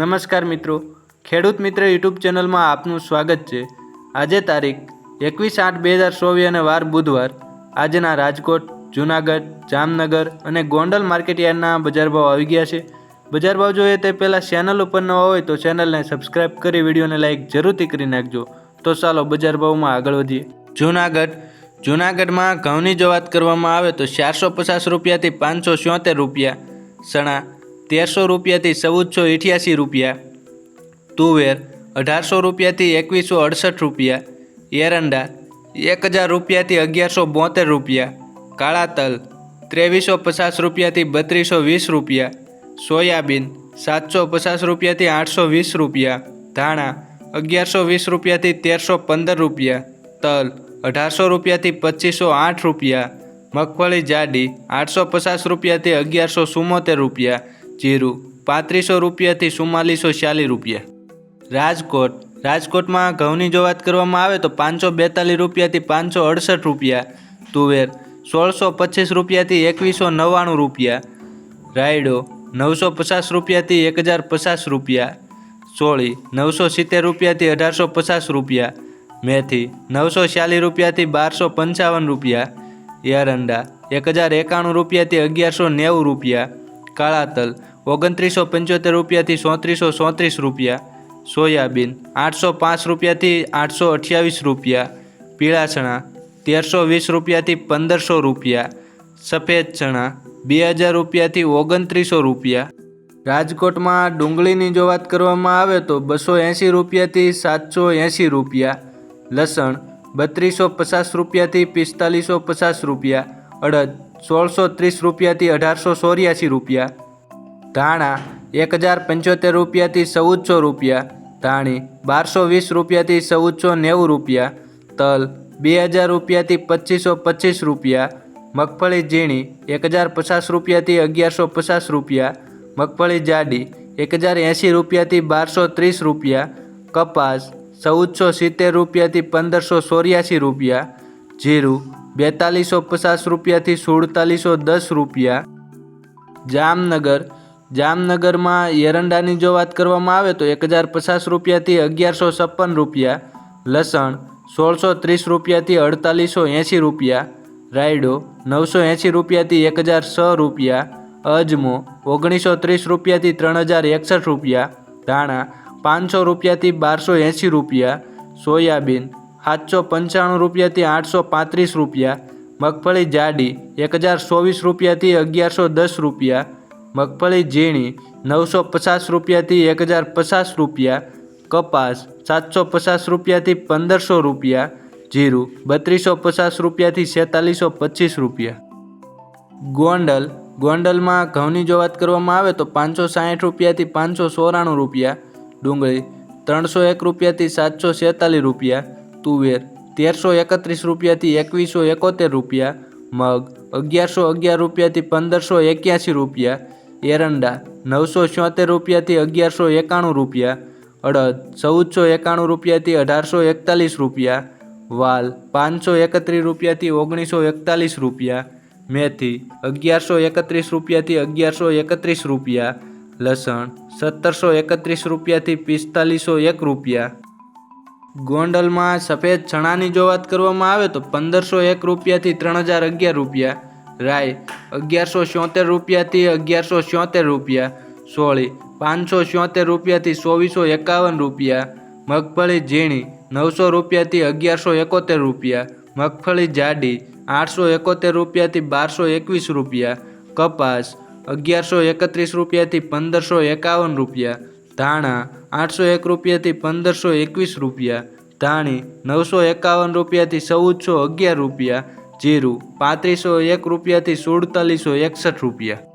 નમસ્કાર મિત્રો. ખેડૂત મિત્ર યુટ્યુબ ચેનલમાં આપનું સ્વાગત છે. આજે તારીખ એકવીસ આઠ બે હજાર ચોવીસ અને વાર બુધવાર આજના રાજકોટ, જૂનાગઢ, જામનગર અને ગોંડલ માર્કેટયાર્ડના બજાર ભાવ આવી ગયા છે. બજાર ભાવ જોઈએ તે પહેલાં ચેનલ ઉપર નવા હોય તો ચેનલને સબસ્ક્રાઇબ કરી, વિડીયોને લાઇક જરૂરથી કરી નાખજો. તો ચાલો બજાર ભાવમાં આગળ વધીએ. જૂનાગઢ, જૂનાગઢમાં ઘઉંની જો વાત કરવામાં આવે તો ચારસો પચાસ રૂપિયાથી પાંચસો રૂપિયા, ચણા તેરસો રૂપિયાથી ચૌદસો અઠ્યાસી રૂપિયા. તુવેર અઢારસો રૂપિયાથી એકવીસો અડસઠ રૂપિયા. એરંડા એક હજાર રૂપિયાથી અગિયારસો બોતેર રૂપિયા. કાળા તલ ત્રેવીસો પચાસ રૂપિયાથી બત્રીસો વીસ રૂપિયા. સોયાબીન સાતસો પચાસ રૂપિયાથી આઠસો વીસ રૂપિયા. ધાણા અગિયારસો વીસ રૂપિયાથી તેરસો પંદર રૂપિયા. તલ અઢારસો રૂપિયાથી પચીસો આઠ રૂપિયા. મગફળી જાડી આઠસો પચાસ રૂપિયાથી અગિયારસો ચુમ્મોતેર રૂપિયા. જીરું પાંત્રીસો રૂપિયાથી ચુમ્માલીસો ચાલીસ રૂપિયા. રાજકોટ, રાજકોટમાં ઘઉંની જો વાત કરવામાં આવે તો પાંચસો બેતાલીસ રૂપિયાથી પાંચસો અડસઠ રૂપિયા. તુવેર, સોળસો પચીસ રૂપિયાથી એકવીસો નવ્વાણું રૂપિયા. રાયડો, નવસો પચાસ રૂપિયાથી એક હજાર પચાસ રૂપિયા. સોળી નવસો સિત્તેર રૂપિયાથી અઢારસો પચાસ રૂપિયા. મેથી, નવસો ચાલીસ રૂપિયાથી બારસો પંચાવન રૂપિયા. એરંડા, એક હજાર એકાણું રૂપિયાથી અગિયારસો નેવું રૂપિયા. કાળા તલ ઓગણત્રીસો પંચોતેર રૂપિયાથી સોત્રીસો સોત્રીસ રૂપિયા, સોયાબીન આઠસો પાંચ રૂપિયાથી આઠસો અઠ્યાવીસ રૂપિયા પીળા ચણા તેરસો વીસ રૂપિયાથી પંદરસો રૂપિયા, સફેદ ચણા બે હજાર રૂપિયાથી ઓગણત્રીસો રૂપિયા. રાજકોટમાં ડુંગળીની જો વાત કરવામાં આવે તો બસો એંસી રૂપિયાથી સાતસો એંસી રૂપિયા, લસણ બત્રીસો પચાસ રૂપિયાથી પિસ્તાલીસો પચાસ રૂપિયા, અડદ સોળસો ત્રીસ રૂપિયાથી અઢારસો ચોર્યાસી રૂપિયા ધાણા એક હજાર પંચોતેર રૂપિયાથી ચૌદસો રૂપિયા, ધાણી બારસો વીસ રૂપિયાથી ચૌદસો નેવું રૂપિયા, તલ બે હજાર રૂપિયાથી પચીસો પચીસ રૂપિયા, મગફળી ઝીણી એક હજાર પચાસ રૂપિયાથી અગિયારસો પચાસ રૂપિયા, મગફળી જાડી એક હજાર એંસી રૂપિયાથી બારસો ત્રીસ રૂપિયા, કપાસ ચૌદસો સિત્તેર રૂપિયાથી પંદરસો ચોર્યાસી રૂપિયા, જીરું બેતાલીસો પચાસ રૂપિયાથી સુડતાલીસો દસ રૂપિયા, જામનગર જામનગરમાં એરંડાની જો વાત કરવામાં આવે તો એક હજાર પચાસ રૂપિયાથી અગિયારસો છપ્પન રૂપિયા, લસણ સોળસો ત્રીસ રૂપિયાથી અડતાલીસો એંસી રૂપિયા, રાયડો નવસો એંસી રૂપિયાથી એક હજાર છ રૂપિયા, અજમો ઓગણીસો ત્રીસ રૂપિયાથી ત્રણ હજાર એકસઠ રૂપિયા, ધાણા પાંચસો રૂપિયાથી બારસો એંસી રૂપિયા, સોયાબીન સાતસો પંચાણું રૂપિયાથી આઠસો પાંત્રીસ રૂપિયા, મગફળી જાડી એક હજાર ચોવીસ રૂપિયાથી અગિયારસો દસ રૂપિયા મગફળી ઝીણી, નવસો પચાસ રૂપિયાથી એક હજાર પચાસ રૂપિયા, કપાસ સાતસો પચાસ રૂપિયાથી પંદરસો રૂપિયા, જીરું બત્રીસો પચાસ રૂપિયાથી છેતાલીસો પચીસ રૂપિયા. ગોંડલ, ગોંડલમાં ઘઉંની જો વાત કરવામાં આવે તો પાંચસો સાઠ રૂપિયાથી પાંચસો ચોરાણું રૂપિયા, ડુંગળી ત્રણસો એક રૂપિયાથી સાતસો છેતાલીસ રૂપિયા, તુવેર તેરસો એકત્રીસ રૂપિયાથી એકવીસો એકોતેર રૂપિયા, મગ અગિયારસો અગિયાર રૂપિયાથી પંદરસો એક્યાસી રૂપિયા એરંડા, નવસો છોતેર રૂપિયાથી અગિયારસો એકાણું રૂપિયા, અડદ, ચૌદસો એકાણું રૂપિયાથી અઢારસો એકતાલીસ રૂપિયા, વાલ, પાંચસો એકત્રીસ રૂપિયાથી ઓગણીસો એકતાલીસ રૂપિયા, મેથી, અગિયારસો એકત્રીસ રૂપિયાથી અગિયારસો એકત્રીસ રૂપિયા, લસણ, સત્તરસો એકત્રીસ રૂપિયાથી પિસ્તાલીસો એક રૂપિયા. ગોંડલમાં સફેદ ચણાની જો વાત કરવામાં આવે તો પંદરસો એક રૂપિયાથી ત્રણ હજાર અગિયાર રૂપિયા રાય, અગિયારસો છોતેર રૂપિયાથી અગિયારસો છોતેર રૂપિયા. સોળી, પાંચસો છોતેર રૂપિયાથી ચોવીસો એકાવન રૂપિયા. મગફળી, ઝીણી, નવસો રૂપિયાથી અગિયારસો એકોતેર રૂપિયા. મગફળી, જાડી, આઠસો એકોતેર રૂપિયાથી બારસો એકવીસ રૂપિયા. કપાસ, અગિયારસો એકત્રીસ રૂપિયાથી પંદરસો એકાવન રૂપિયા. ધાણા, આઠસો એક રૂપિયાથી પંદરસો એકવીસ રૂપિયા. ધાણી, નવસો એકાવન રૂપિયાથી ચૌદસો અગિયાર રૂપિયા. જીરું પાંત્રીસો એક રૂપિયાથી સુડતાલીસો એકસઠ રૂપિયા.